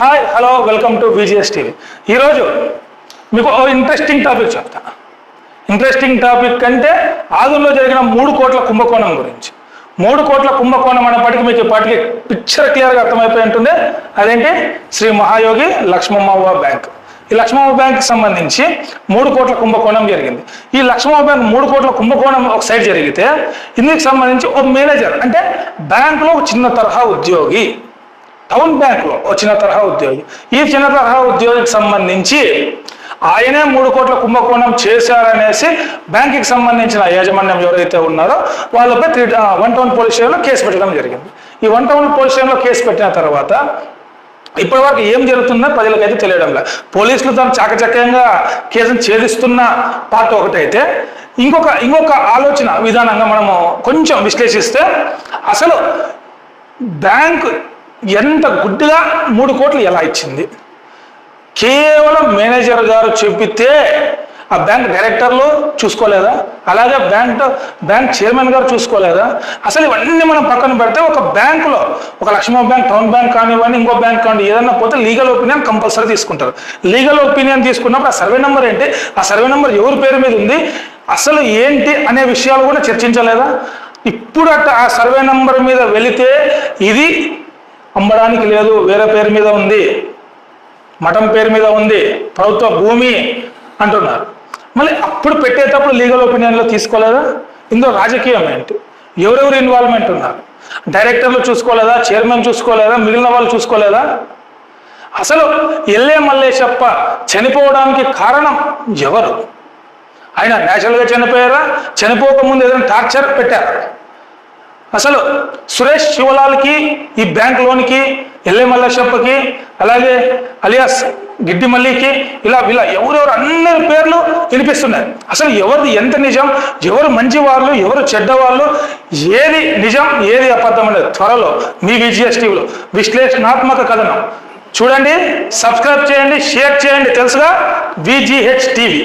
Hi hello welcome to VGS TV ఈరోజు మీకు ఓ ఇంట్రెస్టింగ్ టాపిక్ చెప్తా. ఇంట్రెస్టింగ్ టాపిక్ అంటే ఆదుల్లో జరిగిన మూడు కోట్ల కుంభకోణం గురించి. మూడు కోట్ల కుంభకోణం అనేప్పటికీ మీకు ఇప్పటికి పిక్చర్ క్లియర్గా అర్థమైపోయి ఉంటుంది. అదేంటి? శ్రీ మహాయోగి లక్ష్మమ్మవ్వ బ్యాంక్ ఈ లక్ష్మమ్మ బ్యాంక్ సంబంధించి మూడు కోట్ల కుంభకోణం జరిగింది. ఈ లక్ష్మమ్మ బ్యాంక్ మూడు కోట్ల కుంభకోణం ఒక సైడ్ జరిగితే ఇందుకు సంబంధించి ఒక మేనేజర్ అంటే బ్యాంకులో ఒక చిన్న తరహా ఉద్యోగి టౌన్ బ్యాంకులో ఒక చిన్న తరహా ఉద్యోగి. ఈ చిన్న తరహా ఉద్యోగికి సంబంధించి ఆయనే మూడు కోట్ల కుంభకోణం చేశారనేసి బ్యాంకుకి సంబంధించిన యాజమాన్యం ఎవరైతే ఉన్నారో వాళ్ళపై త్రీ వన్ టౌన్ పోలీస్ స్టేషన్లో కేసు పెట్టడం జరిగింది. ఈ వన్ టౌన్ పోలీస్ స్టేషన్లో కేసు పెట్టిన తర్వాత ఇప్పటి వరకు ఏం జరుగుతుందో ప్రజలకైతే తెలియడం లేదు. పోలీసులు తను చాకచక్యంగా కేసును ఛేదిస్తున్న పార్ట్ ఒకటైతే ఇంకొక ఇంకొక ఆలోచన విధానంగా మనము కొంచెం విశ్లేషిస్తే అసలు బ్యాంక్ ఎంత గుడ్డిగా మూడు కోట్లు ఎలా ఇచ్చింది? కేవలం మేనేజర్ గారు చెప్పితే ఆ బ్యాంక్ డైరెక్టర్లు చూసుకోలేదా? అలాగే బ్యాంక్ బ్యాంక్ చైర్మన్ గారు చూసుకోలేదా? అసలు ఇవన్నీ మనం పక్కన పెడితే ఒక బ్యాంకులో ఒక లక్ష్మీ బ్యాంక్ టౌన్ బ్యాంక్ కానివ్వండి ఇంకో బ్యాంక్ కానివ్వండి ఏదన్నా పోతే లీగల్ ఒపీనియన్ కంపల్సరీ తీసుకుంటారు. లీగల్ ఒపీనియన్ తీసుకున్నప్పుడు ఆ సర్వే నెంబర్ ఏంటి? ఆ సర్వే నెంబర్ ఎవరి పేరు మీద ఉంది? అసలు ఏంటి అనే విషయాలు కూడా చర్చించలేదా? ఇప్పుడు అట్ట ఆ సర్వే నెంబర్ మీద వెళితే ఇది అమ్మడానికి లేదు వేరే పేరు మీద ఉంది మఠం పేరు మీద ఉంది ప్రభుత్వ భూమి అంటున్నారు. మళ్ళీ అప్పుడు పెట్టేటప్పుడు లీగల్ ఒపీనియన్లో తీసుకోలేదా? ఇందులో రాజకీయం ఏంటి? ఎవరెవరు ఇన్వాల్వ్మెంట్ ఉన్నారు? డైరెక్టర్లు చూసుకోలేదా? చైర్మన్ చూసుకోలేదా? మిగిలిన వాళ్ళు చూసుకోలేదా? అసలు ఎల్లే మల్లేశప్ప చనిపోవడానికి కారణం ఎవరు? ఆయన నేచురల్గా చనిపోయారా? చనిపోకముందు ఏదైనా టార్చర్ పెట్టారా? అసలు సురేష్ శివలాల్కి ఈ బ్యాంక్ లోన్కి ఎల్ఏ మల్లశప్పకి అలాగే అలియాస్ గిడ్డి మల్లికి ఇలా ఇలా ఎవరెవరు అన్ని పేర్లు వినిపిస్తున్నాయి. అసలు ఎవరిది ఎంత నిజం ఎవరు మంచి వాళ్ళు ఎవరు చెడ్డ వాళ్ళు ఏది నిజం ఏది అబద్ధం అనేది త్వరలో మీ విజిఎస్ టీవీలో విశ్లేషణాత్మక కథనం. చూడండి సబ్స్క్రైబ్ చేయండి షేర్ చేయండి తెలుసుగా విజిహెచ్ టీవీ